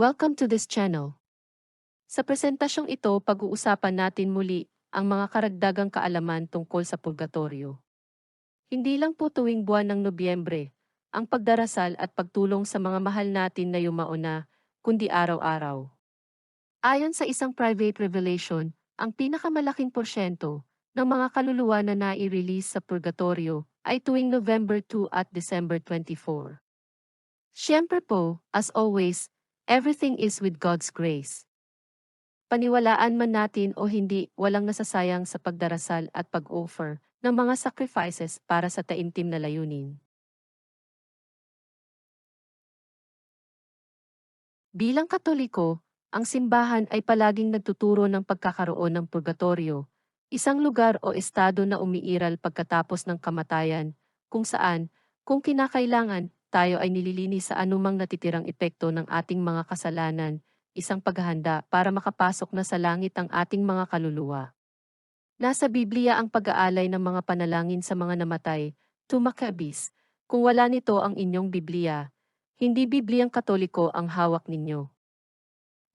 Welcome to this channel. Sa presentasyong ito, pag-uusapan natin muli ang mga karagdagang kaalaman tungkol sa purgatorio. Hindi lang po tuwing buwan ng Nobyembre, ang pagdarasal at pagtulong sa mga mahal natin na yumauna, kundi araw-araw. Ayon sa isang private revelation, ang pinakamalaking porsyento ng mga kaluluwa na nai-release sa purgatorio ay tuwing November 2 at December 24. Siyempre po, as always, everything is with God's grace. Paniwalaan man natin o hindi, walang nasasayang sa pagdarasal at pag-offer ng mga sacrifices para sa taimtim na layunin. Bilang Katoliko, ang simbahan ay palaging nagtuturo ng pagkakaroon ng purgatorio, isang lugar o estado na umiiral pagkatapos ng kamatayan, kung saan, kung kinakailangan, tayo ay nililinis sa anumang natitirang epekto ng ating mga kasalanan, isang paghahanda para makapasok na sa langit ang ating mga kaluluwa. Nasa Biblia ang pag-aalay ng mga panalangin sa mga namatay, tumakabis. Kung wala nito ang inyong Biblia, hindi Bibliang Katoliko ang hawak ninyo.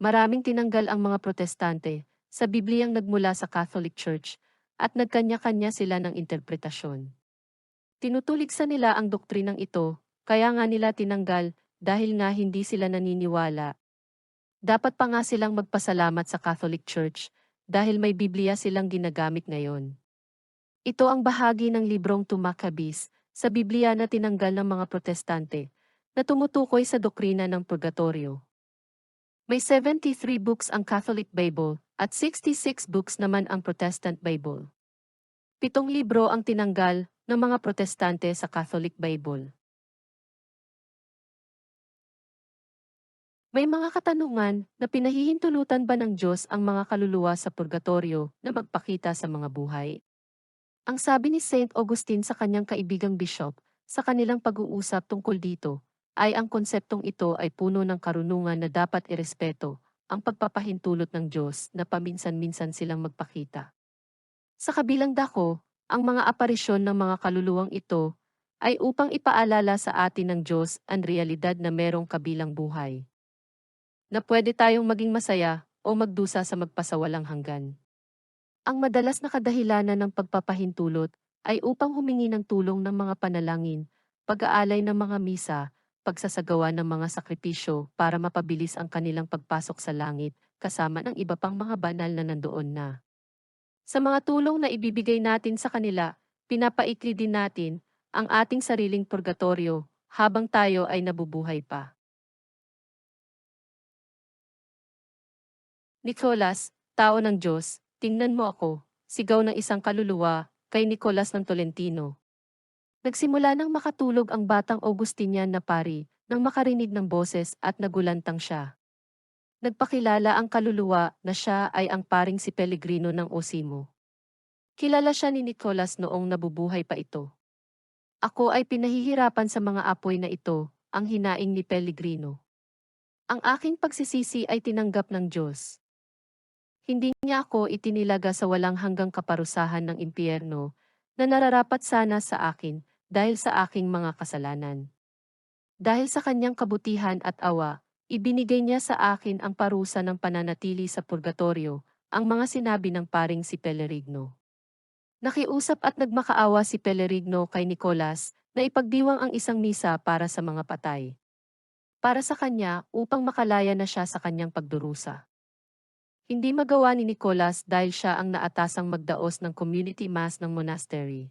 Maraming tinanggal ang mga protestante sa Bibliang nagmula sa Catholic Church at nagkanya-kanya sila ng interpretasyon. Tinutuligsa nila ang doktrinang ito, kaya nga nila tinanggal dahil nga hindi sila naniniwala. Dapat pa nga silang magpasalamat sa Catholic Church dahil may Biblia silang ginagamit ngayon. Ito ang bahagi ng librong Tumakabis sa Biblia na tinanggal ng mga protestante na tumutukoy sa doktrina ng purgatorio. May 73 books ang Catholic Bible at 66 books naman ang Protestant Bible. Pitong libro ang tinanggal ng mga protestante sa Catholic Bible. May mga katanungan na pinahihintulutan ba ng Diyos ang mga kaluluwa sa purgatorio na magpakita sa mga buhay? Ang sabi ni Saint Augustine sa kanyang kaibigang bishop sa kanilang pag-uusap tungkol dito, ay ang konseptong ito ay puno ng karunungan na dapat irespeto, ang pagpapahintulot ng Diyos na paminsan-minsan silang magpakita. Sa kabilang dako, ang mga aparisyon ng mga kaluluwang ito ay upang ipaalala sa atin ng Diyos ang realidad na merong kabilang buhay. Na pwede tayong maging masaya o magdusa sa magpasawalang hanggan. Ang madalas na kadahilanan ng pagpapahintulot ay upang humingi ng tulong ng mga panalangin, pag-aalay ng mga misa, pagsasagawa ng mga sakripisyo para mapabilis ang kanilang pagpasok sa langit, kasama ng iba pang mga banal na nandoon na. Sa mga tulong na ibibigay natin sa kanila, pinapaikli din natin ang ating sariling purgatorio habang tayo ay nabubuhay pa. Nicholas, tao ng Diyos, tingnan mo ako, sigaw ng isang kaluluwa, kay Nicolas ng Tolentino. Nagsimula nang makatulog ang batang Augustinian na pari, nang makarinig ng boses at nagulantang siya. Nagpakilala ang kaluluwa na siya ay ang paring si Pellegrino ng Osimo. Kilala siya ni Nicolas noong nabubuhay pa ito. Ako ay pinahihirapan sa mga apoy na ito, ang hinaing ni Pellegrino. Ang aking pagsisisi ay tinanggap ng Diyos. Hindi niya ako itinilaga sa walang hanggang kaparusahan ng impyerno, na nararapat sana sa akin, dahil sa aking mga kasalanan. Dahil sa kanyang kabutihan at awa, ibinigay niya sa akin ang parusa ng pananatili sa purgatorio, ang mga sinabi ng paring si Pellerigno. Nakiusap at nagmakaawa si Pellerigno kay Nicolas na ipagdiwang ang isang misa para sa mga patay. Para sa kanya upang makalaya na siya sa kanyang pagdurusa. Hindi magawa ni Nicolas dahil siya ang naatasang magdaos ng community mass ng monastery.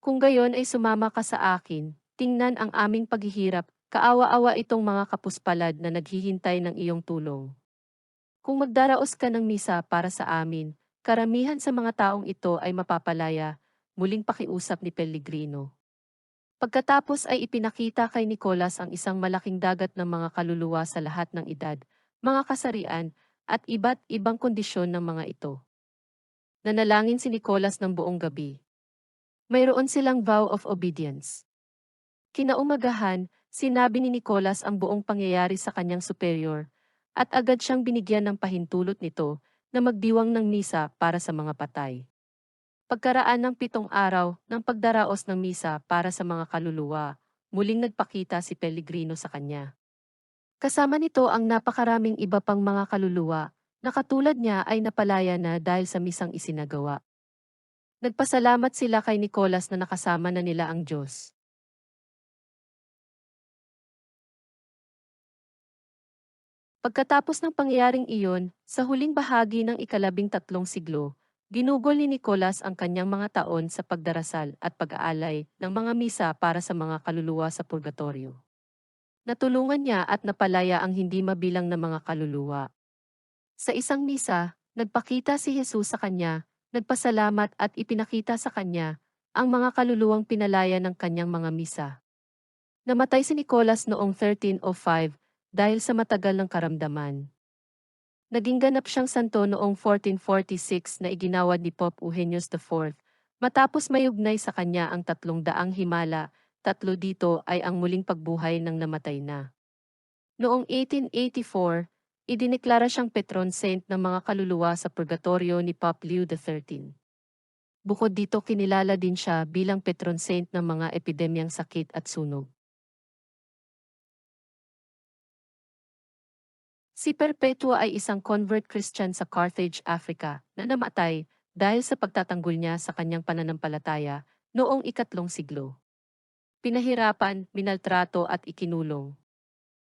Kung gayon ay sumama ka sa akin, tingnan ang aming paghihirap, kaawa-awa itong mga kapuspalad na naghihintay ng iyong tulong. Kung magdaraos ka ng misa para sa amin, karamihan sa mga taong ito ay mapapalaya, muling pakiusap ni Pellegrino. Pagkatapos ay ipinakita kay Nicolas ang isang malaking dagat ng mga kaluluwa sa lahat ng edad, mga kasarian, at iba't ibang kondisyon ng mga ito. Nanalangin si Nicolas ng buong gabi. Mayroon silang vow of obedience. Kinaumagahan, sinabi ni Nicholas ang buong pangyayari sa kanyang superior, at agad siyang binigyan ng pahintulot nito na magdiwang ng misa para sa mga patay. Pagkaraan ng pitong araw ng pagdaraos ng misa para sa mga kaluluwa, muling nagpakita si Pellegrino sa kanya. Kasama nito ang napakaraming iba pang mga kaluluwa, na katulad niya ay napalaya na dahil sa misang isinagawa. Nagpasalamat sila kay Nicolas na nakasama na nila ang Diyos. Pagkatapos ng pangyayaring iyon, sa huling bahagi ng ikalabing tatlong siglo, ginugol ni Nicolas ang kanyang mga taon sa pagdarasal at pag-aalay ng mga misa para sa mga kaluluwa sa purgatorio. Natulungan niya at napalaya ang hindi mabilang na mga kaluluwa. Sa isang misa, nagpakita si Jesus sa kanya, nagpasalamat at ipinakita sa kanya ang mga kaluluwang pinalaya ng kanyang mga misa. Namatay si Nicolas noong 1305 dahil sa matagal ng karamdaman. Naging ganap siyang santo noong 1446 na iginawad ni Pope Eugenius IV, matapos mayugnay sa kanya ang tatlong daang himala, tatlo dito ay ang muling pagbuhay ng namatay na. Noong 1884, idineklara siyang patron saint ng mga kaluluwa sa purgatorio ni Pope Leo XIII. Bukod dito kinilala din siya bilang patron saint ng mga epidemyang sakit at sunog. Si Perpetua ay isang convert Christian sa Carthage, Africa, na namatay dahil sa pagtatanggol niya sa kanyang pananampalataya noong ikatlong siglo. Pinahirapan, minaltrato at ikinulong.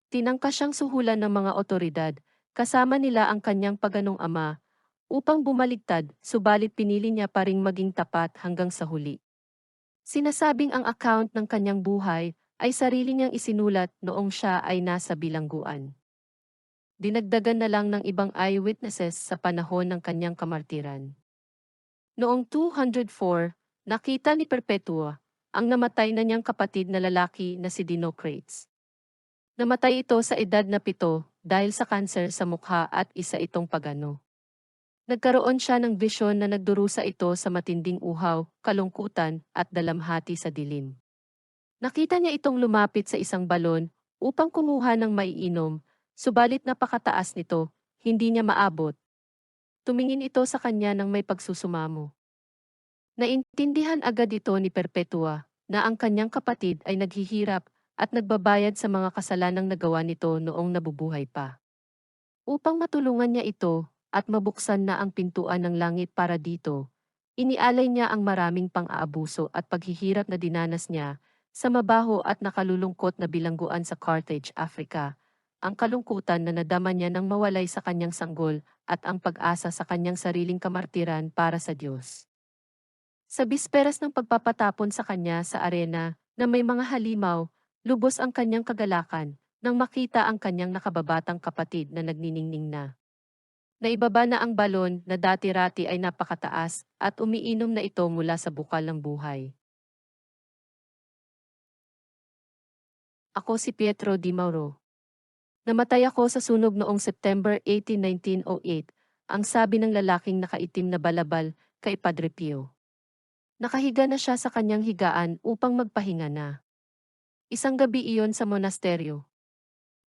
Tinangka siyang suhulan ng mga otoridad, kasama nila ang kanyang paganong ama, upang bumaligtad, subalit pinili niya pa ring maging tapat hanggang sa huli. Sinasabing ang account ng kanyang buhay ay sarili niyang isinulat noong siya ay nasa bilangguan dinagdagan na lang ng ibang eyewitnesses sa panahon ng kanyang kamartiran. Noong 204, nakita ni Perpetua ang namatay na niyang kapatid na lalaki na si Dinocrates. Namatay ito sa edad na pito dahil sa kanser sa mukha at isa itong pagano. Nagkaroon siya ng visyon na nagdurusa ito sa matinding uhaw, kalungkutan at dalamhati sa dilim. Nakita niya itong lumapit sa isang balon upang kumuha ng maiinom Subalit napakataas nito, hindi niya maabot. Tumingin ito sa kanya ng may pagsusumamo. Naintindihan agad ito ni Perpetua na ang kanyang kapatid ay naghihirap at nagbabayad sa mga kasalanang nagawa nito noong nabubuhay pa. Upang matulungan niya ito at mabuksan na ang pintuan ng langit para dito, inialay niya ang maraming pang-aabuso at paghihirap na dinanas niya sa mabaho at nakalulungkot na bilangguan sa Carthage, Africa, ang kalungkutan na nadama niya nang mawalay sa kanyang sanggol at ang pag-asa sa kanyang sariling kamartiran para sa Diyos. Sa bisperas ng pagpapatapon sa kanya sa arena na may mga halimaw, lubos ang kanyang kagalakan nang makita ang kanyang nakababatang kapatid na nagniningning na. Naibaba na ang balon na dati-rati ay napakataas at umiinom na ito mula sa bukal ng buhay. Ako si Pietro Di Mauro. Namatay ako sa sunog noong September 18, 1908, ang sabi ng lalaking nakaitim na balabal kay Padre Pio. Nakahiga na siya sa kanyang higaan upang magpahinga na. Isang gabi iyon sa monasteryo.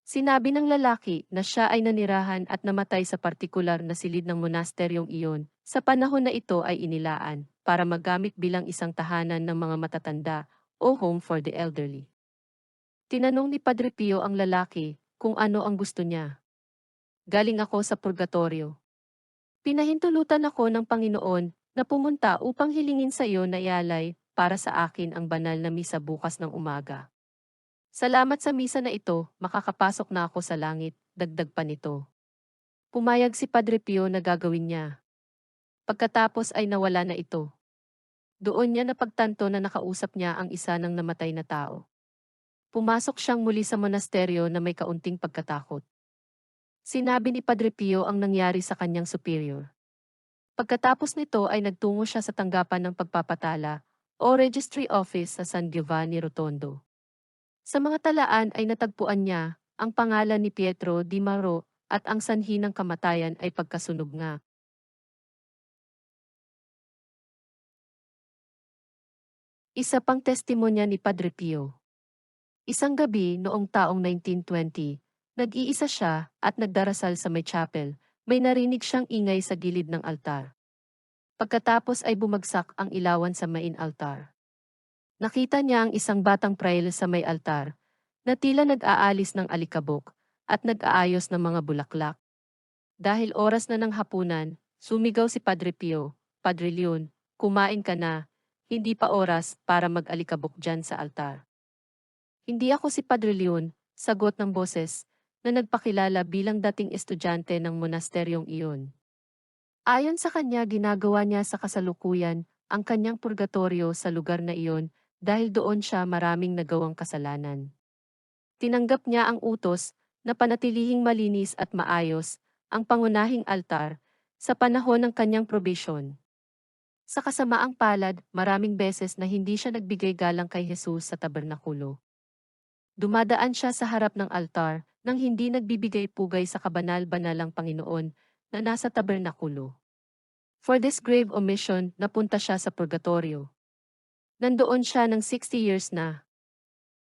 Sinabi ng lalaki na siya ay nanirahan at namatay sa partikular na silid ng monasteryong iyon sa panahon na ito ay inilaan para magamit bilang isang tahanan ng mga matatanda o home for the elderly. Tinanong ni Padre Pio ang lalaki kung ano ang gusto niya. Galing ako sa purgatorio. Pinahintulutan ako ng Panginoon na pumunta upang hilingin sa iyo na ialay para sa akin ang banal na misa bukas ng umaga. Salamat sa misa na ito, makakapasok na ako sa langit, dagdag pa nito. Pumayag si Padre Pio na gagawin niya. Pagkatapos ay nawala na ito. Doon niya napagtanto na nakausap niya ang isa ng namatay na tao. Pumasok siyang muli sa monasteryo na may kaunting pagkatakot. Sinabi ni Padre Pio ang nangyari sa kanyang superior. Pagkatapos nito ay nagtungo siya sa tanggapan ng pagpapatala o registry office sa San Giovanni Rotondo. Sa mga talaan ay natagpuan niya ang pangalan ni Pietro di Maro at ang sanhi ng kamatayan ay pagkasunog nga. Isa pang testimonya ni Padre Pio. Isang gabi noong taong 1920, nag-iisa siya at nagdarasal sa may chapel, may narinig siyang ingay sa gilid ng altar. Pagkatapos ay bumagsak ang ilawan sa main altar. Nakita niya ang isang batang prail sa may altar, na tila nag-aalis ng alikabok, at nag-aayos ng mga bulaklak. Dahil oras na ng hapunan, sumigaw si Padre Pio, Padre Leon, kumain ka na, hindi pa oras para mag-alikabok dyan sa altar. Hindi ako si Padre Leon, sagot ng boses, na nagpakilala bilang dating estudyante ng monasteryong iyon. Ayon sa kanya ginagawa niya sa kasalukuyan ang kanyang purgatorio sa lugar na iyon dahil doon siya maraming nagawang kasalanan. Tinanggap niya ang utos na panatilihing malinis at maayos ang pangunahing altar sa panahon ng kanyang probation. Sa kasamaang palad, maraming beses na hindi siya nagbigay galang kay Jesus sa tabernakulo. Dumadaan siya sa harap ng altar nang hindi nagbibigay pugay sa kabanal-banalang Panginoon na nasa tabernakulo. For this grave omission, napunta siya sa purgatorio. Nandoon siya ng 60 years na.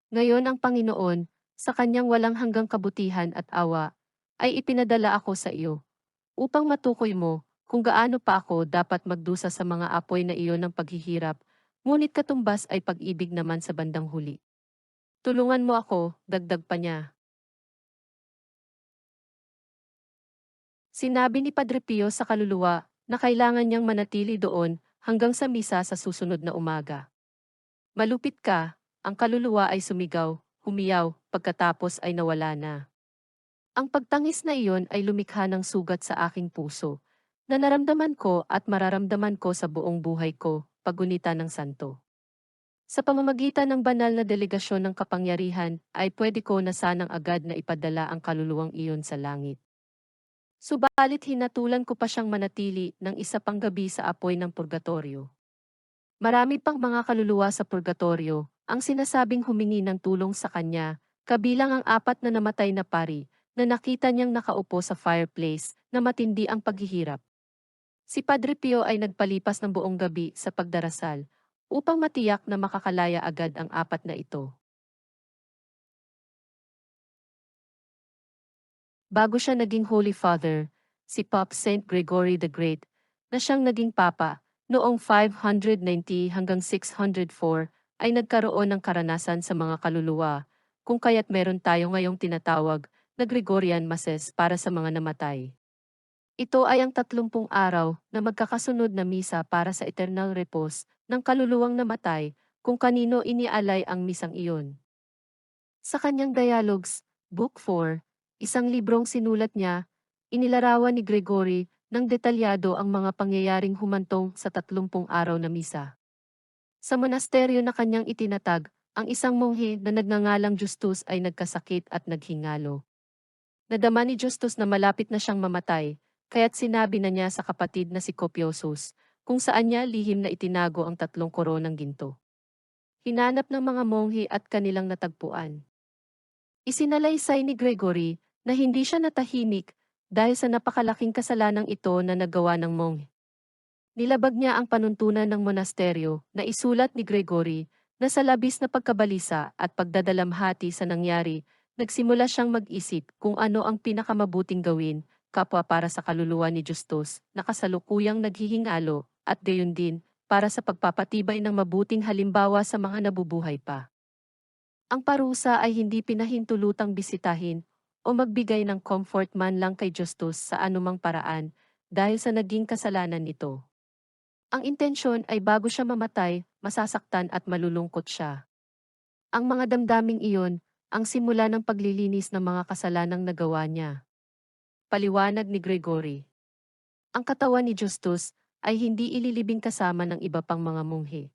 Ngayon ang Panginoon, sa kanyang walang hanggang kabutihan at awa, ay ipinadala ako sa iyo, upang matukoy mo kung gaano pa ako dapat magdusa sa mga apoy na iyon ng paghihirap, ngunit katumbas ay pag-ibig naman sa bandang huli. Tulungan mo ako, dagdag pa niya. Sinabi ni Padre Pio sa kaluluwa na kailangan niyang manatili doon hanggang sa misa sa susunod na umaga. Malupit ka, ang kaluluwa ay sumigaw, humiyaw, pagkatapos ay nawala na. Ang pagtangis na iyon ay lumikha ng sugat sa aking puso, na naramdaman ko at mararamdaman ko sa buong buhay ko, pagunita ng santo. Sa pamamagitan ng banal na delegasyon ng kapangyarihan, ay pwede ko na sanang agad na ipadala ang kaluluwang iyon sa langit. Subalit hinatulan ko pa siyang manatili ng isa pang gabi sa apoy ng purgatorio. Marami pang mga kaluluwa sa purgatorio, ang sinasabing humingi ng tulong sa kanya, kabilang ang apat na namatay na pari, na nakita niyang nakaupo sa fireplace, na matindi ang paghihirap. Si Padre Pio ay nagpalipas ng buong gabi sa pagdarasal, upang matiyak na makakalaya agad ang apat na ito. Bago siya naging Holy Father, si Pope Saint Gregory the Great, na siyang naging Papa, noong 590 hanggang 604, ay nagkaroon ng karanasan sa mga kaluluwa, kung kaya't meron tayo ngayong tinatawag na Gregorian Masses para sa mga namatay. Ito ay ang tatlumpung araw na magkakasunod na misa para sa eternal repose ng kaluluwang namatay kung kanino inialay ang misang iyon. Sa kanyang dialogues, Book 4, isang librong sinulat niya, inilarawan ni Gregory ng detalyado ang mga pangyayaring humantong sa tatlumpung araw na misa. Sa monasteryo na kanyang itinatag, ang isang monghe na nagngangalang Justus ay nagkasakit at naghingalo. Nadama ni Justus na malapit na siyang mamatay, kaya't sinabi na niya sa kapatid na si Copiosus, kung saan niya lihim na itinago ang tatlong koronang ginto. Hinanap ng mga monghe at kanilang natagpuan. Isinalaysay ni Gregory na hindi siya natahimik dahil sa napakalaking kasalanang ito na nagawa ng monghe. Nilabag niya ang panuntunan ng monasteryo na isulat ni Gregory na sa labis na pagkabalisa at pagdadalamhati sa nangyari, nagsimula siyang mag-isip kung ano ang pinakamabuting gawin kapwa para sa kaluluwa ni Justus na kasalukuyang naghihingalo at gayon din para sa pagpapatibay ng mabuting halimbawa sa mga nabubuhay pa. Ang parusa ay hindi pinahintulutang bisitahin o magbigay ng comfort man lang kay Justus sa anumang paraan dahil sa naging kasalanan nito. Ang intensyon ay bago siya mamatay, masasaktan at malulungkot siya. Ang mga damdaming iyon, ang simula ng paglilinis ng mga kasalanang nagawa niya. Paliwanag ni Gregory. Ang katawan ni Justus ay hindi ililibing kasama ng iba pang mga munghi.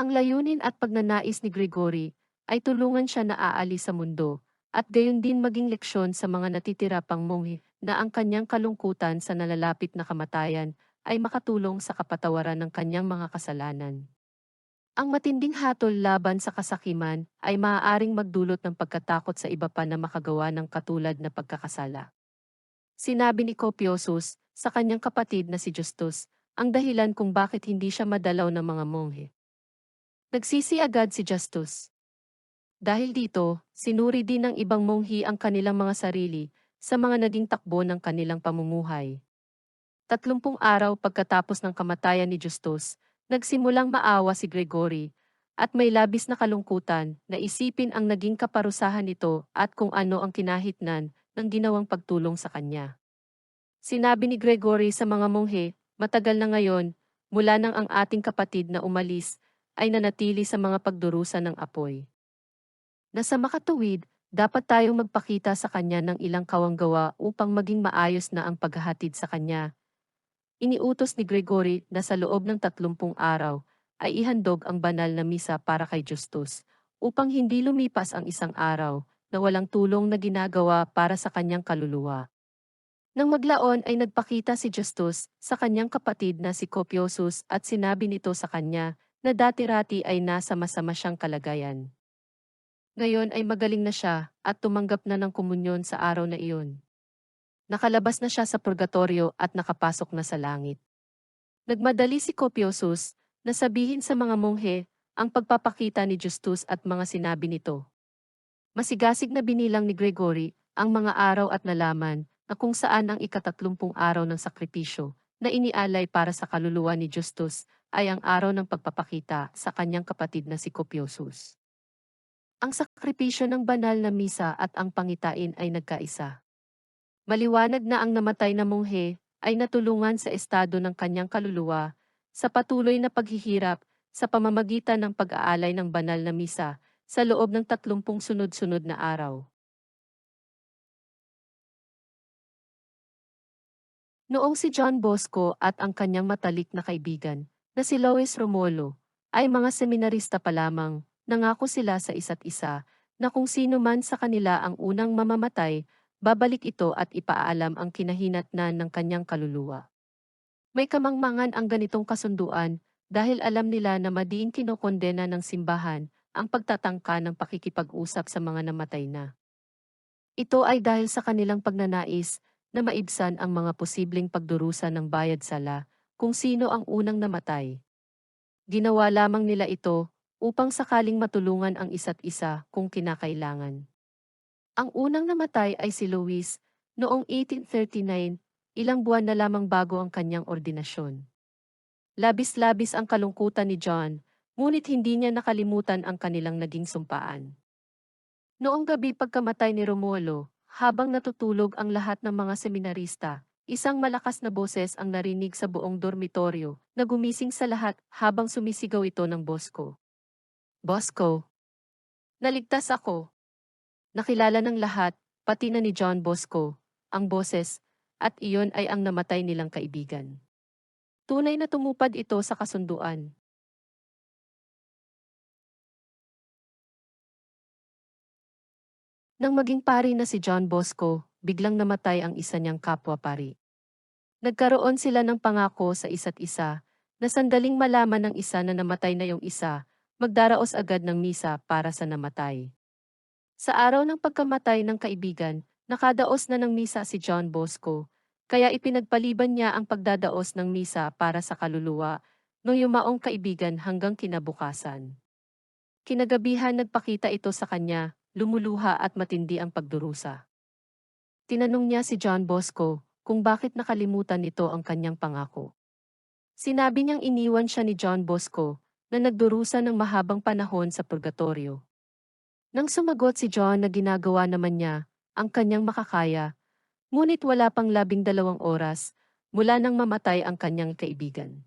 Ang layunin at pagnanais ni Gregory ay tulungan siya na aalis sa mundo, at gayon din maging leksyon sa mga natitira pang munghi na ang kanyang kalungkutan sa nalalapit na kamatayan ay makatulong sa kapatawaran ng kanyang mga kasalanan. Ang matinding hatol laban sa kasakiman ay maaaring magdulot ng pagkatakot sa iba pa na makagawa ng katulad na pagkakasala. Sinabi ni Copiosus sa kanyang kapatid na si Justus ang dahilan kung bakit hindi siya madalaw ng mga monghe. Nagsisi agad si Justus. Dahil dito, sinuri din ng ibang monghi ang kanilang mga sarili sa mga naging takbo ng kanilang pamumuhay. Tatlumpung araw pagkatapos ng kamatayan ni Justus, Nagsimulang maawa si Gregory, at may labis na kalungkutan na isipin ang naging kaparusahan nito at kung ano ang kinahitnan ng ginawang pagtulong sa kanya. Sinabi ni Gregory sa mga monghe, matagal na ngayon, mula nang ang ating kapatid na umalis, ay nanatili sa mga pagdurusa ng apoy. Nasa makatuwid, dapat tayong magpakita sa kanya ng ilang kawanggawa upang maging maayos na ang paghahatid sa kanya. Iniutos ni Gregory na sa loob ng tatlumpung araw ay ihandog ang banal na misa para kay Justus, upang hindi lumipas ang isang araw na walang tulong na ginagawa para sa kanyang kaluluwa. Nang maglaon ay nagpakita si Justus sa kanyang kapatid na si Copiosus at sinabi nito sa kanya na dati-rati ay nasa masama siyang kalagayan. Ngayon ay magaling na siya at tumanggap na ng komunyon sa araw na iyon. Nakalabas na siya sa purgatorio at nakapasok na sa langit. Nagmadali si Copiosus na sabihin sa mga monghe ang pagpapakita ni Justus at mga sinabi nito. Masigasig na binilang ni Gregory ang mga araw at nalaman na kung saan ang ikatatlumpung araw ng sakripisyo na inialay para sa kaluluwa ni Justus ay ang araw ng pagpapakita sa kanyang kapatid na si Copiosus. Ang sakripisyo ng banal na misa at ang pangitain ay nagkaisa. Maliwanag na ang namatay na monghe ay natulungan sa estado ng kanyang kaluluwa sa patuloy na paghihirap sa pamamagitan ng pag-aalay ng banal na misa sa loob ng tatlumpung sunod-sunod na araw. Noong si John Bosco at ang kanyang matalik na kaibigan, na si Lois Romolo, ay mga seminarista pa lamang, nangako sila sa isa't isa, na kung sino man sa kanila ang unang mamamatay, babalik ito at ipaalam ang kinahinatnan ng kanyang kaluluwa. May kamangmangan ang ganitong kasunduan dahil alam nila na madiin kinokondena ng simbahan ang pagtatangka ng pakikipag-usap sa mga namatay na. Ito ay dahil sa kanilang pagnanais na maibsan ang mga posibleng pagdurusa ng bayad sala kung sino ang unang namatay. Ginawa lamang nila ito upang sakaling matulungan ang isa't isa kung kinakailangan. Ang unang namatay ay si Luis noong 1839, ilang buwan na lamang bago ang kanyang ordinasyon. Labis-labis ang kalungkutan ni John, ngunit hindi niya nakalimutan ang kanilang naging sumpaan. Noong gabi pagkamatay ni Romulo, habang natutulog ang lahat ng mga seminarista, isang malakas na boses ang narinig sa buong dormitoryo na gumising sa lahat habang sumisigaw ito ng Bosco. Bosco! Naligtas ako! Nakilala ng lahat, pati na ni John Bosco, ang boses, at iyon ay ang namatay nilang kaibigan. Tunay na tumupad ito sa kasunduan. Nang maging pari na si John Bosco, biglang namatay ang isa niyang kapwa-pari. Nagkaroon sila ng pangako sa isa't isa, na sandaling malaman ng isa na namatay na yung isa, magdaraos agad ng misa para sa namatay. Sa araw ng pagkamatay ng kaibigan, nakadaos na ng misa si John Bosco, kaya ipinagpaliban niya ang pagdadaos ng misa para sa kaluluwa ng yumaong kaibigan hanggang kinabukasan. Kinagabihan nagpakita ito sa kanya, lumuluha at matindi ang pagdurusa. Tinanong niya si John Bosco kung bakit nakalimutan nito ang kanyang pangako. Sinabi niyang iniwan siya ni John Bosco na nagdurusa ng mahabang panahon sa purgatorio. Nang sumagot si John na ginagawa naman niya ang kanyang makakaya, ngunit wala pang labing dalawang oras mula nang mamatay ang kanyang kaibigan.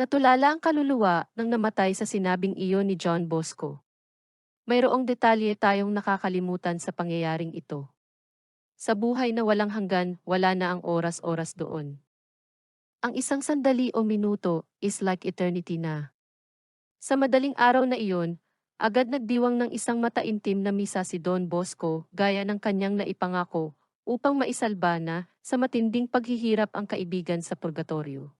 Natulala ang kaluluwa ng namatay sa sinabing iyon ni John Bosco. Mayroong detalye tayong nakakalimutan sa pangyayaring ito. Sa buhay na walang hanggan, wala na ang oras-oras doon. Ang isang sandali o minuto is like eternity na. Sa madaling araw na iyon, agad nagdiwang ng isang mataintim na misa si Don Bosco gaya ng kanyang naipangako upang maisalba na sa matinding paghihirap ang kaibigan sa purgatorio.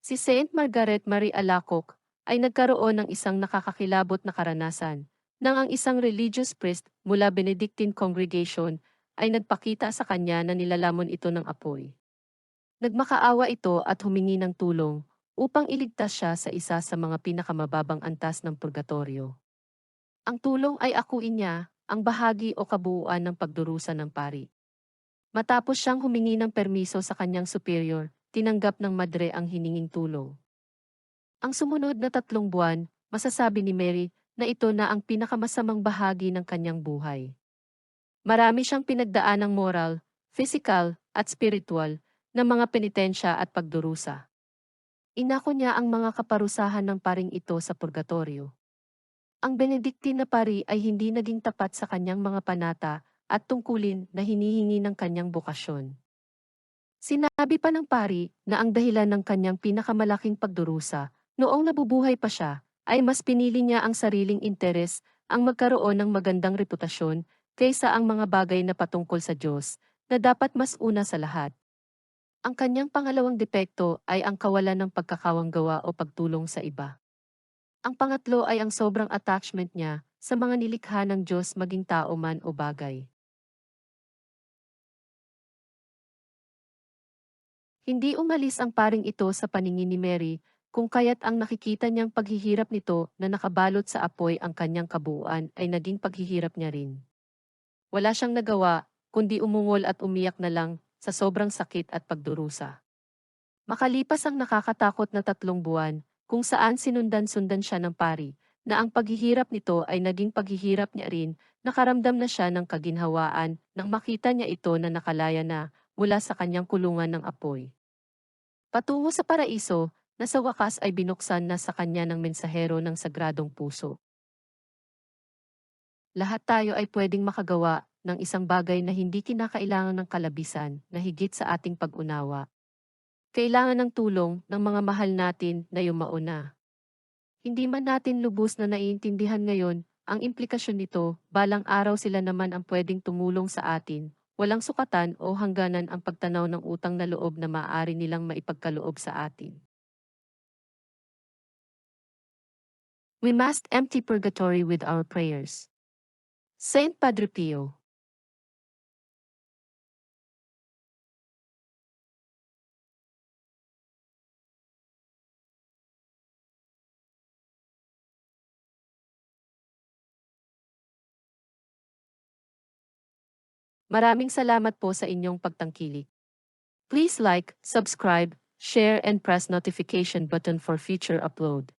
Si Saint Margaret Marie Alacoque ay nagkaroon ng isang nakakakilabot na karanasan nang ang isang religious priest mula Benedictine congregation ay nagpakita sa kanya na nilalamon ito ng apoy. Nagmakaawa ito at humingi ng tulong upang iligtas siya sa isa sa mga pinakamababang antas ng purgatorio. Ang tulong ay akuin niya ang bahagi o kabuuan ng pagdurusa ng pari. Matapos siyang humingi ng permiso sa kanyang superior tinanggap ng madre ang hininging tulong. Ang sumunod na tatlong buwan, masasabi ni Mary na ito na ang pinakamasamang bahagi ng kanyang buhay. Marami siyang pinagdaan ng moral, physical, at spiritual na mga penitensya at pagdurusa. Inako niya ang mga kaparusahan ng paring ito sa purgatorio. Ang Benedictine na pari ay hindi naging tapat sa kanyang mga panata at tungkulin na hinihingi ng kanyang bukasyon. Sinabi pa ng pari na ang dahilan ng kanyang pinakamalaking pagdurusa noong nabubuhay pa siya ay mas pinili niya ang sariling interes ang magkaroon ng magandang reputasyon kaysa ang mga bagay na patungkol sa Diyos na dapat mas una sa lahat. Ang kanyang pangalawang depekto ay ang kawalan ng pagkakawanggawa o pagtulong sa iba. Ang pangatlo ay ang sobrang attachment niya sa mga nilikha ng Diyos maging tao man o bagay. Hindi umalis ang paring ito sa paningin ni Mary, kung kaya't ang nakikita niyang paghihirap nito na nakabalot sa apoy ang kanyang kabuuan ay naging paghihirap niya rin. Wala siyang nagawa, kundi umungol at umiyak na lang sa sobrang sakit at pagdurusa. Makalipas ang nakakatakot na tatlong buwan, kung saan sinundan-sundan siya ng pari, na ang paghihirap nito ay naging paghihirap niya rin, nakaramdam na siya ng kaginhawaan nang makita niya ito na nakalaya na mula sa kanyang kulungan ng apoy. Patungo sa paraiso, na sa wakas ay binuksan na sa kanya ng mensahero ng sagradong puso. Lahat tayo ay pwedeng makagawa ng isang bagay na hindi kinakailangan ng kalabisan na higit sa ating pag-unawa. Kailangan ng tulong ng mga mahal natin na yumauna. Hindi man natin lubos na naiintindihan ngayon ang implikasyon nito, balang araw sila naman ang pwedeng tumulong sa atin Walang sukatan o hangganan ang pagtanaw ng utang na loob na maaari nilang maipagkaloob sa atin. We must empty purgatory with our prayers. Saint Padre Pio Maraming salamat po sa inyong pagtangkilik. Please like, subscribe, share and press notification button for future upload.